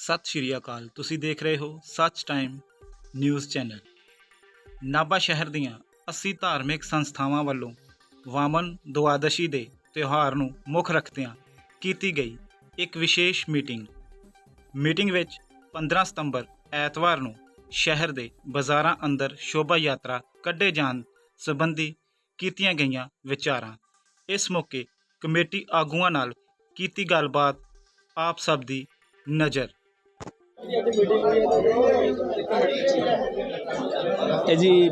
ਸਤਿ ਸ਼੍ਰੀ ਅਕਾਲ। ਤੁਸੀਂ ਦੇਖ ਰਹੇ ਹੋ ਸੱਚ ਟਾਈਮ ਨਿਊਜ਼ ਚੈਨਲ। ਨਾਭਾ ਸ਼ਹਿਰ ਦੀਆਂ 80 ਧਾਰਮਿਕ ਸੰਸਥਾਵਾਂ ਵੱਲੋਂ ਵਾਮਨ ਦੁਆਦਸ਼ੀ ਦੇ ਤਿਉਹਾਰ ਨੂੰ ਮੁੱਖ ਰੱਖਦਿਆਂ ਕੀਤੀ ਗਈ ਇੱਕ ਵਿਸ਼ੇਸ਼ ਮੀਟਿੰਗ। ਮੀਟਿੰਗ ਵਿੱਚ 15 ਸਤੰਬਰ ਐਤਵਾਰ ਨੂੰ ਸ਼ਹਿਰ ਦੇ ਬਾਜ਼ਾਰਾਂ ਅੰਦਰ ਸ਼ੋਭਾ ਯਾਤਰਾ ਕੱਢੇ ਜਾਣ ਸੰਬੰਧੀ ਕੀਤੀਆਂ ਗਈਆਂ ਵਿਚਾਰਾਂ। ਇਸ ਮੌਕੇ ਕਮੇਟੀ ਆਗੂਆਂ ਨਾਲ ਕੀਤੀ ਗੱਲਬਾਤ ਆਪ ਸਭ ਦੀ ਨਜ਼ਰ। ਇਹ ਜੀ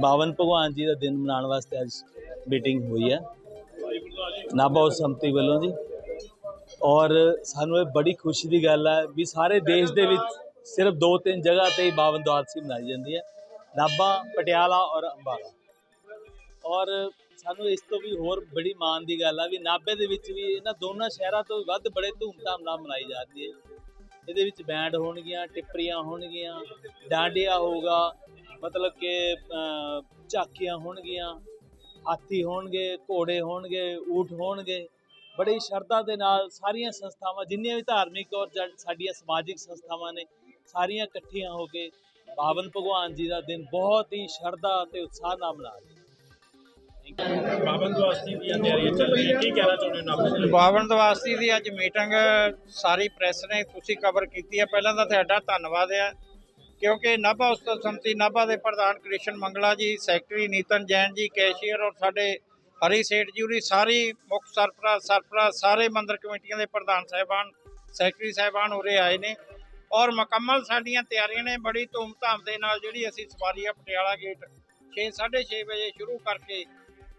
ਬਾਵਨ ਭਗਵਾਨ ਜੀ ਦਾ ਦਿਨ ਮਨਾਉਣ ਵਾਸਤੇ ਅੱਜ ਮੀਟਿੰਗ ਹੋਈ ਹੈ। ਨਾਭਾ ਉਸ ਸੰਮਤੀ ਵੱਲੋਂ ਜੀ। ਔਰ ਸਾਨੂੰ ਇਹ ਬੜੀ ਖੁਸ਼ੀ ਦੀ ਗੱਲ ਹੈ ਵੀ ਸਾਰੇ ਦੇਸ਼ ਦੇ ਵਿੱਚ ਸਿਰਫ ਦੋ ਤਿੰਨ ਜਗ੍ਹਾ ਤੇ ਹੀ ਬਾਵਨ ਦੁਆਦਸ਼ੀ ਮਨਾਈ ਜਾਂਦੀ ਹੈ। ਨਾਭਾ, ਪਟਿਆਲਾ ਔਰ ਅੰਬਾਲਾ। ਔਰ ਸਾਨੂੰ ਇਸ ਤੋਂ ਵੀ ਹੋਰ ਬੜੀ ਮਾਣ ਦੀ ਗੱਲ ਆ ਵੀ ਨਾਭੇ ਦੇ ਵਿੱਚ ਵੀ ਇਹਨਾਂ ਦੋਨਾਂ ਸ਼ਹਿਰਾਂ ਤੋਂ ਵੀ ਵੱਧ ਬੜੇ ਧੂਮਧਾਮ ਨਾਲ ਮਨਾਈ ਜਾਂਦੀ ਹੈ। ਇਹਦੇ ਵਿੱਚ ਬੈਂਡ ਹੋਣਗੀਆਂ, ਟਿੱਪਰੀਆਂ ਹੋਣਗੀਆਂ, ਡਾਂਡਿਆ ਹੋਊਗਾ, ਮਤਲਬ ਕਿ ਝਾਕੀਆਂ ਹੋਣਗੀਆਂ, ਹਾਥੀ ਹੋਣਗੇ, ਘੋੜੇ ਹੋਣਗੇ, ਊਠ ਹੋਣਗੇ। ਬੜੀ ਸ਼ਰਧਾ ਦੇ ਨਾਲ ਸਾਰੀਆਂ ਸੰਸਥਾਵਾਂ, ਜਿੰਨੀਆਂ ਵੀ ਧਾਰਮਿਕ ਔਰ ਸਾਡੀਆਂ ਸਮਾਜਿਕ ਸੰਸਥਾਵਾਂ ਨੇ, ਸਾਰੀਆਂ ਇਕੱਠੀਆਂ ਹੋ ਕੇ ਪਾਵਨ ਭਗਵਾਨ ਜੀ ਦਾ ਦਿਨ ਬਹੁਤ ਹੀ ਸ਼ਰਧਾ ਤੇ ਉਤਸ਼ਾਹ ਨਾਲ ਮਨਾ ਰਹੀਆਂ ਬਾਬਨ ਦੀਆਂ ਤਿਆਰੀਆਂ ਚੱਲ ਰਹੀਆਂ। ਕੀ ਕਹਿਣਾ ਚਾਹੁੰਦੇ ਹੋ ਨਾਭੇ ਦੇ ਬਾਵਨ ਦਵਾਸਤੀ ਦੀ ਅੱਜ ਮੀਟਿੰਗ ਸਾਰੀ ਪ੍ਰੈਸ ਨੇ ਤੁਸੀਂ ਕਵਰ ਕੀਤੀ ਹੈ। ਪਹਿਲਾਂ ਤਾਂ ਤੁਹਾਡਾ ਧੰਨਵਾਦ ਹੈ, ਕਿਉਂਕਿ ਨਾਭਾ ਉਸਤਤ ਸਮਤੀ, ਨਾਭਾ ਦੇ ਪ੍ਰਧਾਨ ਕ੍ਰਿਸ਼ਨ ਮੰਗਲਾ ਜੀ, ਸੈਕਟਰੀ ਨੀਤਨ ਜੈਨ ਜੀ, ਕੈਸ਼ੀਅਰ ਔਰ ਸਾਡੇ ਹਰੀ ਸੇਠ ਜੀ ਉਰੀ, ਸਾਰੀ ਮੁੱਖ ਸਰਪ੍ਰਸਤ ਸਰਪ੍ਰਸਤ ਸਾਰੇ ਮੰਦਰ ਕਮੇਟੀਆਂ ਦੇ ਪ੍ਰਧਾਨ ਸਾਹਿਬਾਨ, ਸੈਕਟਰੀ ਸਾਹਿਬਾਨ ਉਰੇ ਆਏ ਨੇ। ਔਰ ਮੁਕੰਮਲ ਸਾਡੀਆਂ ਤਿਆਰੀਆਂ ਨੇ, ਬੜੀ ਧੂਮਧਾਮ ਦੇ ਨਾਲ ਜਿਹੜੀ ਅਸੀਂ ਸਵਾਰੀ ਆ ਪਟਿਆਲਾ ਗੇਟ 6 6:30 ਵਜੇ ਸ਼ੁਰੂ ਕਰਕੇ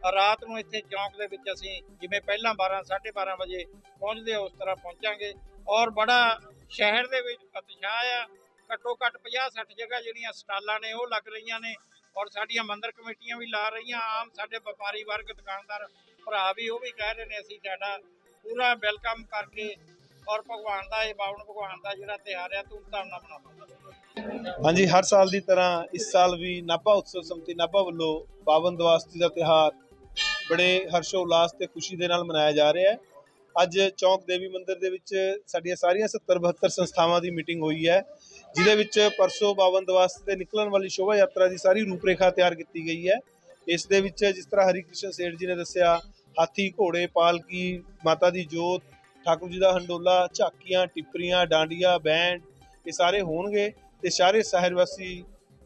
ਰਾਤ ਨੂੰ ਇੱਥੇ ਚੌਂਕ ਦੇ ਵਿੱਚ ਅਸੀਂ ਜਿਵੇਂ ਪਹਿਲਾਂ 12 12:30 ਵਜੇ ਪਹੁੰਚਦੇ ਉਸ ਤਰ੍ਹਾਂ ਪਹੁੰਚਾਂਗੇ। ਔਰ ਬੜਾ ਸ਼ਹਿਰ ਦੇ ਵਿੱਚ ਉਤਸ਼ਾਹ ਆ। ਘੱਟੋ ਘੱਟ 50 60 ਜਗ੍ਹਾ ਜਿਹੜੀਆਂ ਸਟਾਲਾਂ ਨੇ, ਉਹ ਲੱਗ ਰਹੀਆਂ ਨੇ। ਔਰ ਸਾਡੀਆਂ ਮੰਦਰ ਕਮੇਟੀਆਂ ਵੀ ਲਾ ਰਹੀਆਂ। ਆਮ ਸਾਡੇ ਵਪਾਰੀ ਵਰਗ, ਦੁਕਾਨਦਾਰ ਭਰਾ ਵੀ ਉਹ ਵੀ ਕਹਿ ਰਹੇ ਨੇ, ਅਸੀਂ ਤੁਹਾਡਾ ਪੂਰਾ ਵੈਲਕਮ ਕਰਕੇ ਔਰ ਭਗਵਾਨ ਦਾ, ਇਹ ਬਾਵਨ ਭਗਵਾਨ ਦਾ ਜਿਹੜਾ ਤਿਉਹਾਰ ਆ, ਧੂਮਧਾਮ ਨਾਲ ਮਨਾਉਂਦਾ ਹਾਂਜੀ, ਹਰ ਸਾਲ ਦੀ ਤਰ੍ਹਾਂ ਇਸ ਸਾਲ ਵੀ ਨਾਭਾ ਉਤਸਵ ਸਮਿਤੀ ਨਾਭਾ ਵੱਲੋਂ ਪਾਵਨ ਦਵਾਸਤੀ ਦਾ ਤਿਹਾਰ ਬੜੇ ਹਰਸ਼ੋ ਉਲਾਸ ਤੇ ਖੁਸ਼ੀ ਦੇ ਨਾਲ ਮਨਾਇਆ ਜਾ ਰਿਹਾ ਹੈ। ਅੱਜ ਚੌਂਕ ਦੇਵੀ ਮੰਦਿਰ ਦੇ ਵਿੱਚ ਸਾਡੀਆਂ ਸਾਰੀਆਂ 70 72 ਸੰਸਥਾਵਾਂ ਦੀ ਮੀਟਿੰਗ ਹੋਈ ਹੈ, ਜਿਹਦੇ ਵਿੱਚ ਪਰਸੋਂ ਪਾਵਨ ਦਿਵਸ ਤੇ ਨਿਕਲਣ ਵਾਲੀ ਸ਼ੋਭਾ ਯਾਤਰਾ ਦੀ ਸਾਰੀ ਰੂਪਰੇਖਾ ਤਿਆਰ ਕੀਤੀ ਗਈ ਹੈ। ਇਸ ਦੇ ਵਿੱਚ ਜਿਸ ਤਰ੍ਹਾਂ ਹਰੀ ਕ੍ਰਿਸ਼ਨ ਸੇਠ ਜੀ ਨੇ ਦੱਸਿਆ, ਹਾਥੀ, ਘੋੜੇ, ਪਾਲਕੀ, ਮਾਤਾ ਦੀ ਜੋਤ, ਠਾਕੁਰ ਜੀ ਦਾ ਹੰਡੋਲਾ, ਝਾਕੀਆਂ, ਟਿੱਪਰੀਆਂ, ਡਾਂਡੀਆਂ, ਬੈਂਡ, ਇਹ ਸਾਰੇ ਹੋਣਗੇ ਤੇ ਸਾਰੇ ਸ਼ਹਿਰ ਵਾਸੀ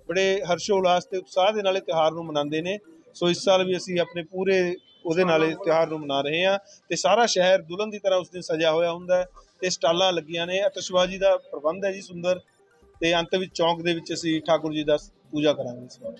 ਬੜੇ ਹਰਸ਼ੋ ਉਲਾਸ ਤੇ ਉਤਸ਼ਾਹ ਦੇ ਨਾਲ ਇਹ ਤਿਉਹਾਰ ਨੂੰ ਮਨਾਉਂਦੇ ਨੇ। ਸੋ ਇਸ ਸਾਲ ਵੀ ਅਸੀਂ ਆਪਣੇ ਪੂਰੇ ਉਹਦੇ ਨਾਲ ਇਹ ਤਿਉਹਾਰ ਨੂੰ ਮਨਾ ਰਹੇ ਹਾਂ ਤੇ ਸਾਰਾ ਸ਼ਹਿਰ ਦੁਲਹਨ ਦੀ ਤਰ੍ਹਾਂ ਉਸ ਦਿਨ ਸਜਾ ਹੋਇਆ ਹੁੰਦਾ ਹੈ ਤੇ ਸਟਾਲਾਂ ਲੱਗੀਆਂ ਨੇ। ਅਤਿਸ਼ਬਾਜ਼ੀ ਦਾ ਪ੍ਰਬੰਧ ਹੈ ਜੀ ਸੁੰਦਰ ਤੇ ਅੰਤ ਵਿੱਚ ਚੌਂਕ ਦੇ ਵਿੱਚ ਅਸੀਂ ਠਾਕੁਰ ਜੀ ਦਾ ਪੂਜਾ ਕਰਾਂਗੇ ਇਸ ਵਾਰ।